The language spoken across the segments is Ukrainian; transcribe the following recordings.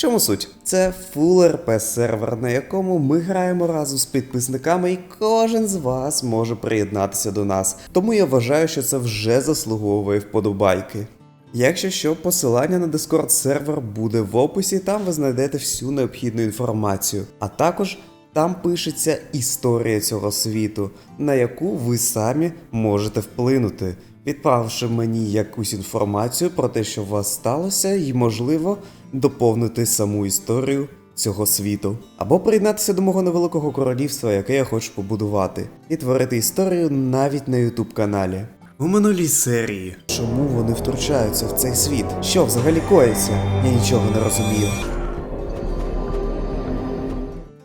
чому суть? Це Full RP сервер, на якому ми граємо разом з підписниками, і кожен з вас може приєднатися до нас. Тому я вважаю, що це вже заслуговує вподобайки. Якщо що, посилання на Discord сервер буде в описі, там ви знайдете всю необхідну інформацію. А також там пишеться історія цього світу, на яку ви самі можете вплинути, відправивши мені якусь інформацію про те, що у вас сталося, і, можливо, доповнити саму історію цього світу. Або приєднатися до мого невеликого королівства, яке я хочу побудувати, і творити історію навіть на YouTube каналі. У минулій серії. Чому вони втручаються в цей світ? Що взагалі коїться? Я нічого не розумію.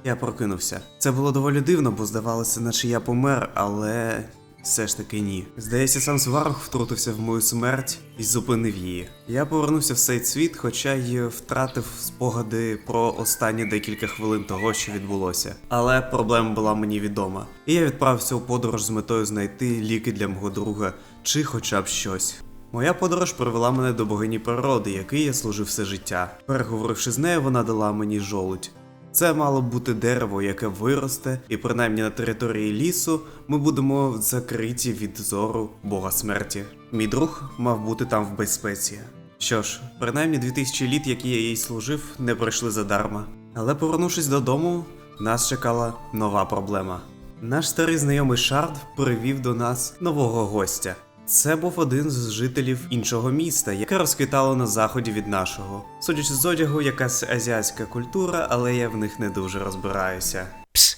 Я прокинувся. Це було доволі дивно, бо здавалося, наче я помер, але все ж таки ні. Здається, сам Сварог втрутився в мою смерть і зупинив її. Я повернувся в цей світ, хоча й втратив спогади про останні декілька хвилин того, що відбулося. Але проблема була мені відома. І я відправився у подорож з метою знайти ліки для мого друга, чи хоча б щось. Моя подорож привела мене до богині природи, який я служив все життя. Переговоривши з нею, вона дала мені жолудь. Це мало бути дерево, яке виросте, і принаймні на території лісу ми будемо закриті від зору бога смерті. Мій друг мав бути там в безпеці. Що ж, принаймні 2000 літ, які я їй служив, не пройшли задарма. Але повернувшись додому, нас чекала нова проблема. Наш старий знайомий Шард привів до нас нового гостя. Це був один з жителів іншого міста, яке розквітало на заході від нашого. Судячи з одягу, якась азіатська культура, але я в них не дуже розбираюся. Пс,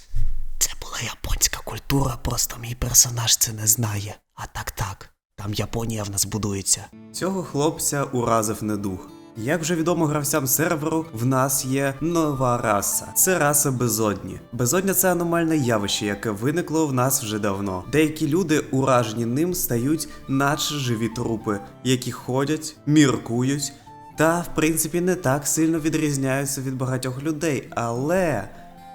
це була японська культура, просто мій персонаж це не знає. А так так, там Японія в нас будується. Цього хлопця уразив недух. Як вже відомо гравцям серверу, в нас є нова раса. Це раса безодні. Безодня це аномальне явище, яке виникло в нас вже давно. Деякі люди, уражені ним, стають наче живі трупи, які ходять, міркують, та в принципі не так сильно відрізняються від багатьох людей, але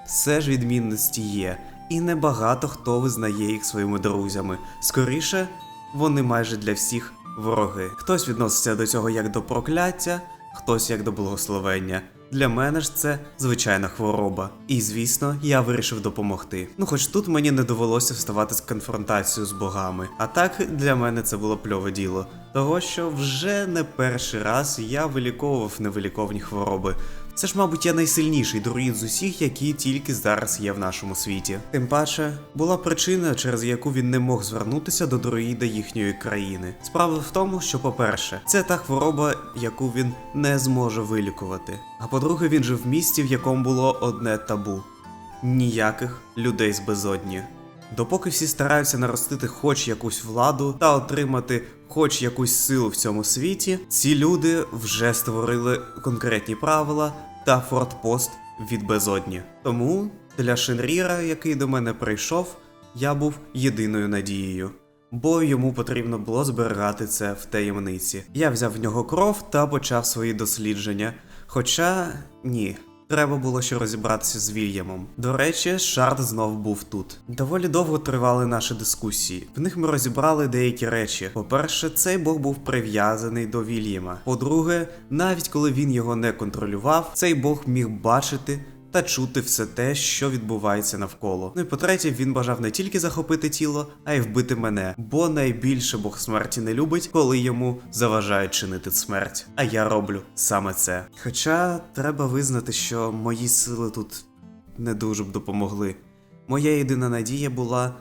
все ж відмінності є, і небагато хто визнає їх своїми друзями. Скоріше, вони майже для всіх вороги. Хтось відноситься до цього як до прокляття, хтось як до благословення. Для мене ж це звичайна хвороба. І звісно, я вирішив допомогти. Ну, хоч тут мені не довелося вставати з конфронтацією з богами. А так для мене це було пльове діло. Того, що вже не перший раз я виліковував невиліковні хвороби. Це ж, мабуть, я найсильніший друїд з усіх, які тільки зараз є в нашому світі. Тим паче, була причина, через яку він не мог звернутися до друїда їхньої країни. Справа в тому, що, по-перше, це та хвороба, яку він не зможе вилікувати. А по-друге, він жив в місті, в якому було одне табу: ніяких людей з безодні. Допоки всі стараються наростити хоч якусь владу та отримати хоч якусь силу в цьому світі, ці люди вже створили конкретні правила та фортпост від безодні. Тому для Шенріра, який до мене прийшов, я був єдиною надією. Бо йому потрібно було зберігати це в таємниці. Я взяв в нього кров та почав свої дослідження. Хоча ні, Треба було ще розібратися з Вільямом. До речі, Шард знов був тут. Доволі довго тривали наші дискусії. В них ми розібрали деякі речі. По-перше, цей бог був прив'язаний до Вільяма. По-друге, навіть коли він його не контролював, цей бог міг бачити. Та чути все те, що відбувається навколо. Ну і по-третє, він бажав не тільки захопити тіло, а й вбити мене, бо найбільше Бог смерті не любить, коли йому заважають чинити смерть. А я роблю саме це. Хоча треба визнати, що мої сили тут не дуже б допомогли. Моя єдина надія була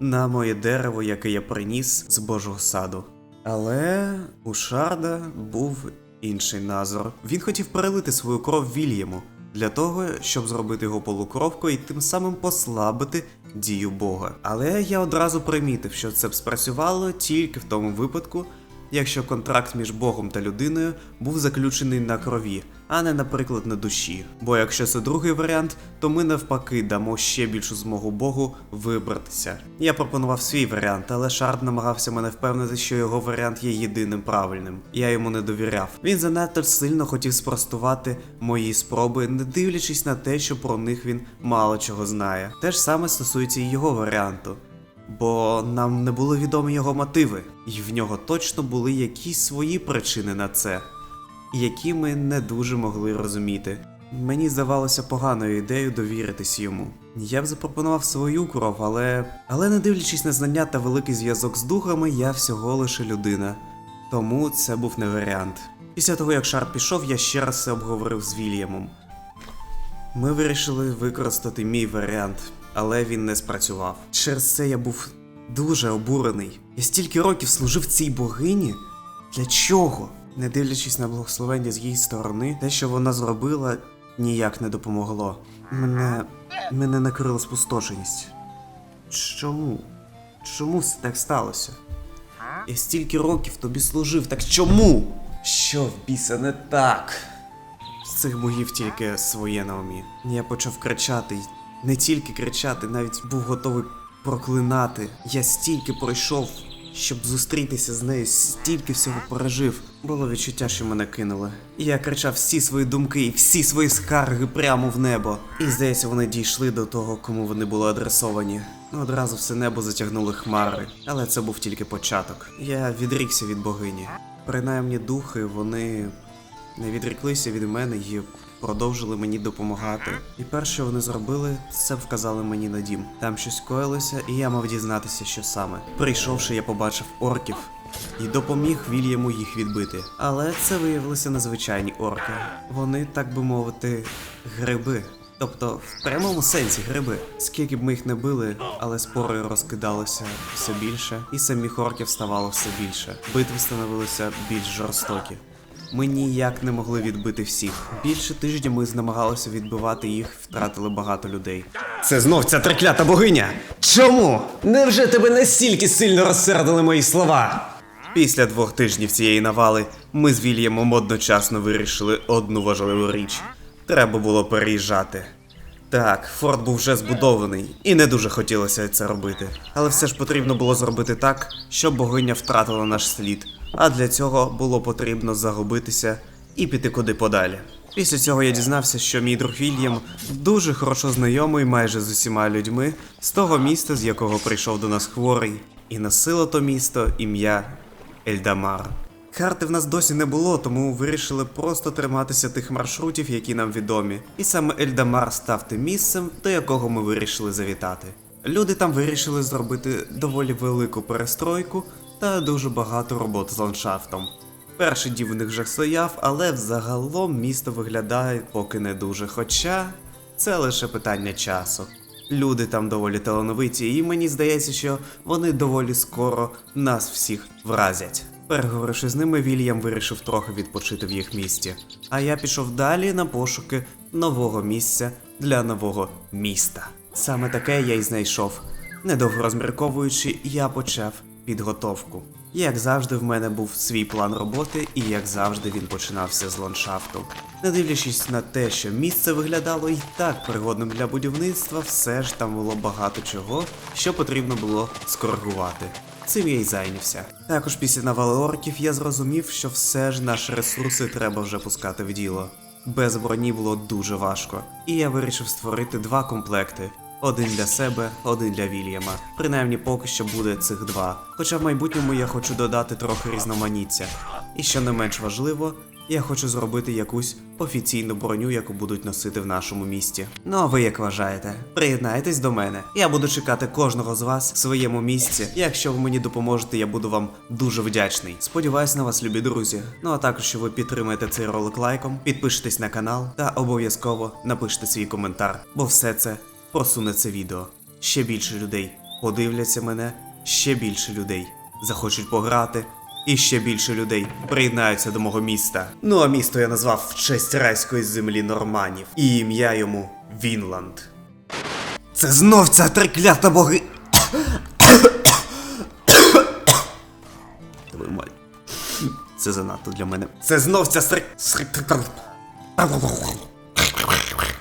на моє дерево, яке я приніс з Божого саду. Але у Шарда був інший назор. Він хотів перелити свою кров Вільяму для того, щоб зробити його полукровкою і тим самим послабити дію Бога. Але я одразу примітив, що це б спрацювало тільки в тому випадку, якщо контракт між Богом та людиною був заключений на крові, а не, наприклад, на душі. Бо якщо це другий варіант, то ми навпаки дамо ще більшу змогу Богу вибратися. Я пропонував свій варіант, але Шард намагався мене впевнити, що його варіант є єдиним правильним. Я йому не довіряв. Він занадто сильно хотів спростувати мої спроби, не дивлячись на те, що про них він мало чого знає. Те ж саме стосується і його варіанту. Бо нам не були відомі його мотиви, і в нього точно були якісь свої причини на це. які ми не дуже могли розуміти. Мені здавалося поганою ідеєю довіритись йому. Я б запропонував свою кров, але. Але не дивлячись на знання та великий зв'язок з духами, я всього лише людина. Тому це був не варіант. Після того, як Шар пішов, я ще раз це обговорив з Вільямом. Ми вирішили використати мій варіант, але він не спрацював. Через це я був дуже обурений. Я стільки років служив цій богині. Для чого? Не дивлячись на благословення з її сторони, те, що вона зробила, ніяк не допомогло. Мене. мене накрила спустошеність. Чому? Чому це так сталося? Я стільки років тобі служив, так чому? Що в біса не так? З цих богів тільки своє на умі. Я почав кричати, й не тільки кричати, навіть був готовий проклинати. Я стільки пройшов, щоб зустрітися з нею, стільки всього пережив. Було відчуття, що мене кинули. Я кричав всі свої думки і всі свої скарги прямо в небо. І здається, вони дійшли до того, кому вони були адресовані. Ну, Одразу все небо затягнули хмари, але це був тільки початок. Я відрікся від богині. Принаймні духи, вони не відріклися від мене і продовжили мені допомагати. І перше, що вони зробили, це вказали мені на дім. Там щось коїлося, і я мав дізнатися, що саме. Прийшовши, я побачив орків і допоміг Вільяму їх відбити. Але це виявилися незвичайні орки. Вони, так би мовити, гриби. Тобто, в прямому сенсі гриби. Скільки б ми їх не били, але спори розкидалися все більше, і самих орків ставало все більше. Битви становилися більш жорстокі. Ми ніяк не могли відбити всіх. Більше тижня ми намагалися відбивати їх, втратили багато людей. Це знов ця треклята богиня! Чому? Невже тебе настільки сильно розсердили мої слова? Після двох тижнів цієї навали ми з Вільямом одночасно вирішили одну важливу річ: треба було переїжджати. Так, форт був вже збудований, і не дуже хотілося це робити. Але все ж потрібно було зробити так, щоб богиня втратила наш слід. А для цього було потрібно загубитися і піти куди подалі. Після цього я дізнався, що мій друг Вільям дуже хорошо знайомий майже з усіма людьми з того міста, з якого прийшов до нас хворий, і носило то місто ім'я Ельдамар. Карти в нас досі не було, тому вирішили просто триматися тих маршрутів, які нам відомі. І саме Ельдамар став тим місцем, до якого ми вирішили завітати. Люди там вирішили зробити доволі велику перестройку та дуже багато робот з ландшафтом. Перший дім в них вже стояв, але взагалом місто виглядає поки не дуже. Хоча це лише питання часу. Люди там доволі талановиті, і мені здається, що вони доволі скоро нас всіх вразять. Переговоривши з ними, Вільям вирішив трохи відпочити в їх місті. А я пішов далі на пошуки нового місця для нового міста. Саме таке я й знайшов. Недовго розмірковуючи, я почав підготовку. Як завжди, в мене був свій план роботи, і як завжди він починався з ландшафту. Не дивлячись на те, що місце виглядало і так пригодним для будівництва, все ж там було багато чого, що потрібно було скоригувати. Цим я й зайнявся. Також після навали орків я зрозумів, що все ж наші ресурси треба вже пускати в діло. Без броні було дуже важко, і я вирішив створити два комплекти. Один для себе, один для Вільяма. Принаймні поки що буде цих два. Хоча в майбутньому я хочу додати трохи різноманіття. І що не менш важливо, я хочу зробити якусь офіційну броню, яку будуть носити в нашому місті. Ну а ви як вважаєте? Приєднайтесь до мене. Я буду чекати кожного з вас в своєму місці. Якщо ви мені допоможете, я буду вам дуже вдячний. Сподіваюсь на вас, любі друзі. Ну а також, що ви підтримаєте цей ролик лайком, підпишитесь на канал та обов'язково напишіть свій коментар, бо все це просуне це відео. Ще більше людей подивляться мене, ще більше людей захочуть пограти. І ще більше людей приєднаються до мого міста. Ну а місто я назвав в честь райської землі норманів. І ім'я йому Вінланд. Це знов ця треклята боги. Це занадто для мене. Це знов ця стрик.